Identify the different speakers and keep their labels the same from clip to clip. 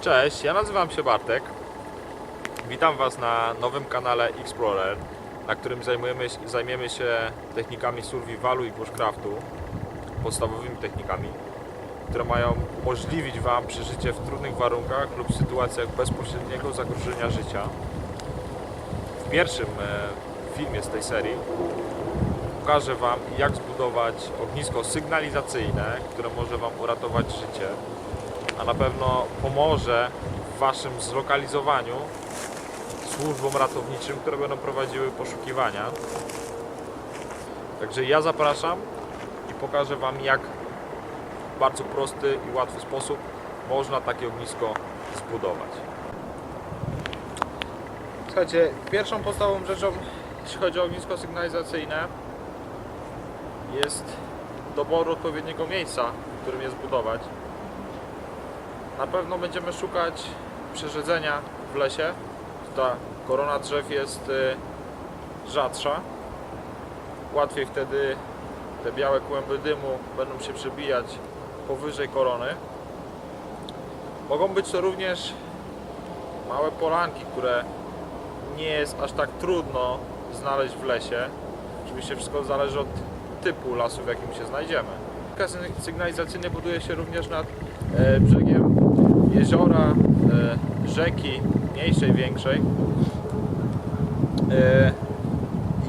Speaker 1: Cześć, ja nazywam się Bartek. Witam Was na nowym kanale Explorer, na którym zajmujemy, zajmiemy się technikami survivalu i bushcraftu, podstawowymi technikami, które mają umożliwić Wam przeżycie w trudnych warunkach lub sytuacjach bezpośredniego zagrożenia życia. W pierwszym e, filmie z tej serii pokażę Wam, jak zbudować ognisko sygnalizacyjne, które może Wam uratować życie a na pewno pomoże w Waszym zlokalizowaniu służbom ratowniczym, które będą prowadziły poszukiwania. Także ja zapraszam i pokażę Wam, jak w bardzo prosty i łatwy sposób można takie ognisko zbudować. Słuchajcie, pierwszą podstawową rzeczą, jeśli chodzi o ognisko sygnalizacyjne, jest doboru odpowiedniego miejsca, w którym je zbudować. Na pewno będziemy szukać przerzedzenia w lesie. Ta korona drzew jest y, rzadsza. Łatwiej wtedy te białe kłęby dymu będą się przebijać powyżej korony. Mogą być to również małe polanki, które nie jest aż tak trudno znaleźć w lesie. Oczywiście wszystko zależy od typu lasu, w jakim się znajdziemy. Ogniska sygnalizacyjne buduje się również nad e, brzegiem jeziora, e, rzeki mniejszej, większej, e,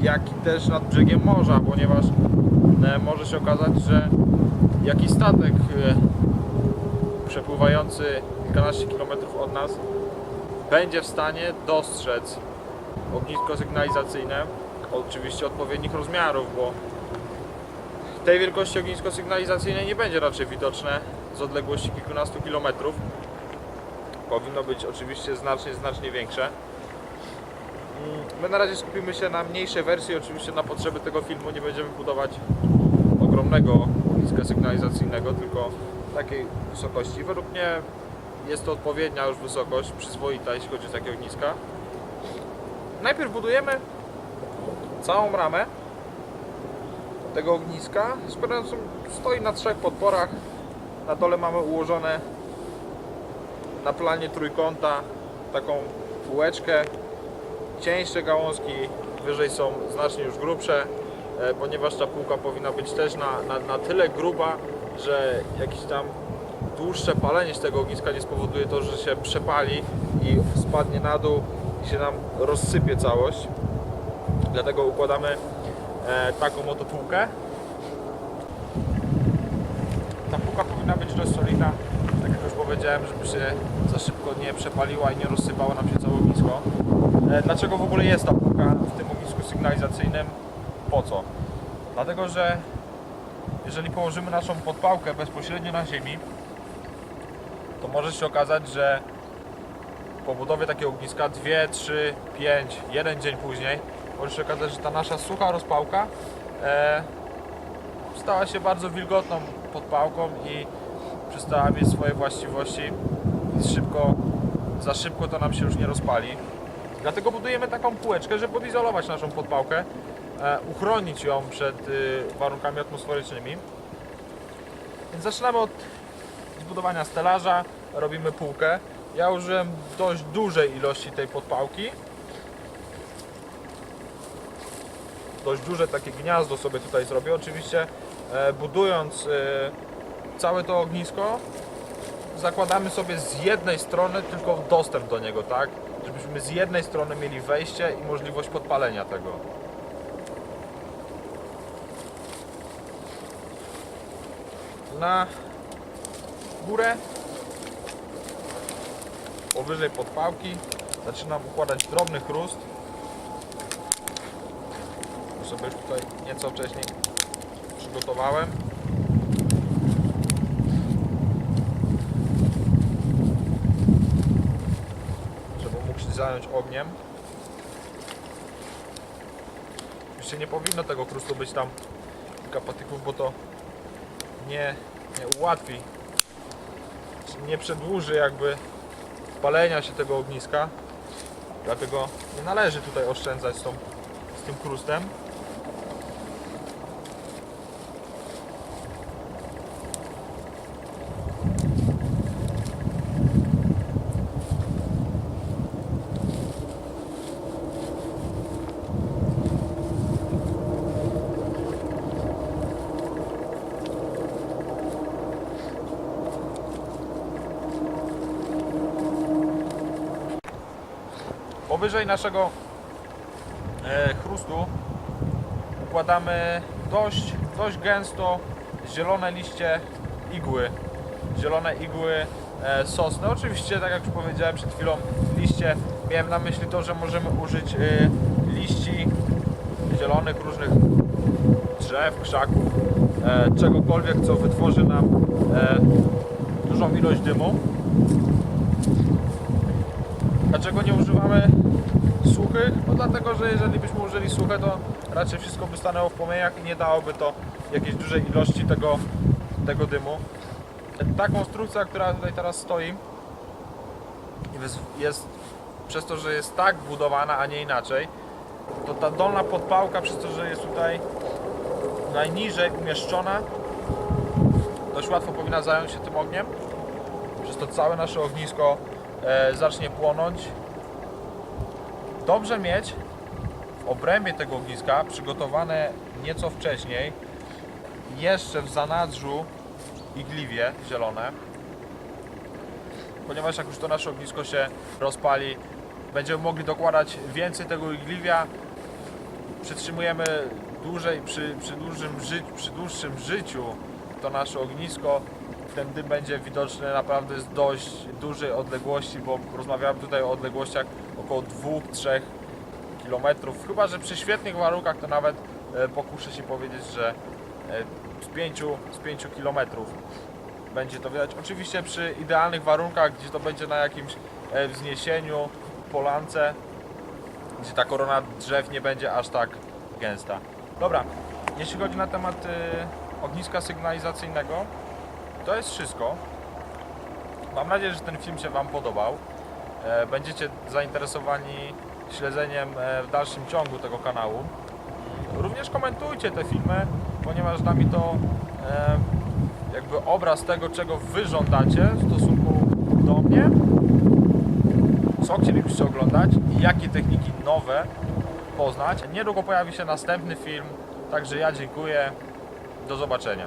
Speaker 1: jak i też nad brzegiem morza, ponieważ może się okazać, że jakiś statek przepływający kilkanaście kilometrów od nas będzie w stanie dostrzec ognisko sygnalizacyjne, oczywiście odpowiednich rozmiarów, bo tej wielkości ognisko sygnalizacyjne nie będzie raczej widoczne z odległości kilkunastu kilometrów. Powinno być oczywiście znacznie, znacznie większe. My na razie skupimy się na mniejszej wersji, oczywiście na potrzeby tego filmu nie będziemy budować ogromnego ogniska sygnalizacyjnego, tylko takiej wysokości. Według mnie jest to odpowiednia już wysokość, przyzwoita jeśli chodzi o takie ogniska. Najpierw budujemy całą ramę tego ogniska, składającą stoi na trzech podporach. Na dole mamy ułożone na planie trójkąta taką półeczkę. Cieńsze gałązki wyżej są znacznie już grubsze, e, ponieważ ta półka powinna być też na, na, na tyle gruba, że jakieś tam dłuższe palenie z tego ogniska nie spowoduje to, że się przepali i spadnie na dół się nam rozsypie całość. Dlatego układamy e, taką oto półkę. Ta półka powinna być dość solidna, tak jak już powiedziałem, żeby się za szybko nie przepaliła i nie rozsypało nam się całe ognisko. E, dlaczego w ogóle jest ta półka w tym ognisku sygnalizacyjnym? Po co? Dlatego, że jeżeli położymy naszą podpałkę bezpośrednio na ziemi, to może się okazać, że po budowie takiego ogniska 2, 3, 5, jeden dzień później może się okazać, że ta nasza sucha rozpałka e, stała się bardzo wilgotną podpałką i przestała mieć swoje właściwości i szybko, za szybko to nam się już nie rozpali. Dlatego budujemy taką półeczkę, żeby odizolować naszą podpałkę, e, uchronić ją przed y, warunkami atmosferycznymi. Więc zaczynamy od zbudowania stelaża, robimy półkę. Ja użyłem dość dużej ilości tej podpałki. Dość duże takie gniazdo sobie tutaj zrobię. Oczywiście e, budując e, całe to ognisko zakładamy sobie z jednej strony tylko dostęp do niego, tak? Żebyśmy z jednej strony mieli wejście i możliwość podpalenia tego. Na górę powyżej podpałki zaczynam układać drobny chrust. To sobie już tutaj nieco wcześniej przygotowałem. Żeby mógł się zająć ogniem. Oczywiście nie powinno tego chrustu być tam kilka patyków, bo to nie, nie ułatwi, nie przedłuży jakby palenia się tego ogniska. Dlatego nie należy tutaj oszczędzać z, tą, z tym krustem. Powyżej naszego e, chrustu układamy dość, dość gęsto zielone liście igły. Zielone igły e, sosny. Oczywiście, tak jak już powiedziałem przed chwilą, liście. Miałem na myśli to, że możemy użyć e, liści zielonych różnych drzew, krzaków, czegokolwiek, co wytworzy nam dużą ilość dymu. Dlaczego nie używamy suchych? No dlatego, że jeżeli byśmy użyli suche, to raczej wszystko by stanęło w płomieniach i nie dałoby to jakiejś dużej ilości tego, tego dymu. Ta konstrukcja, która tutaj teraz stoi, jest, jest przez to, że jest tak budowana, a nie inaczej, to ta dolna podpałka, przez to, że jest tutaj najniżej umieszczona, dość łatwo powinna zająć się tym ogniem. Przez to całe nasze ognisko e, zacznie płonąć. Dobrze mieć w obrębie tego ogniska przygotowane nieco wcześniej, jeszcze w zanadrzu igliwie zielone, ponieważ jak już to nasze ognisko się rozpali, będziemy mogli dokładać więcej tego igliwia, przytrzymujemy dłużej, przy, przy, dużym ży, przy dłuższym życiu to nasze ognisko, ten dym będzie widoczny naprawdę z dość dużej odległości, bo rozmawiamy tutaj o odległościach około 2-3 km, chyba że przy świetnych warunkach to nawet e, pokuszę się powiedzieć, że e, z 5, z 5 km będzie to widać. Oczywiście przy idealnych warunkach, gdzie to będzie na jakimś e, wzniesieniu, polance, gdzie ta korona drzew nie będzie aż tak gęsta. Dobra, jeśli chodzi na temat ogniska sygnalizacyjnego, to jest wszystko. Mam nadzieję, że ten film się Wam podobał. E, Będziecie zainteresowani śledzeniem e, w dalszym ciągu tego kanału. Również komentujcie te filmy, ponieważ da mi to e, jakby obraz tego, czego Wy żądacie w stosunku do mnie, co chcielibyście oglądać i jakie techniki nowe poznać. Niedługo pojawi się następny film, także ja dziękuję. Do zobaczenia.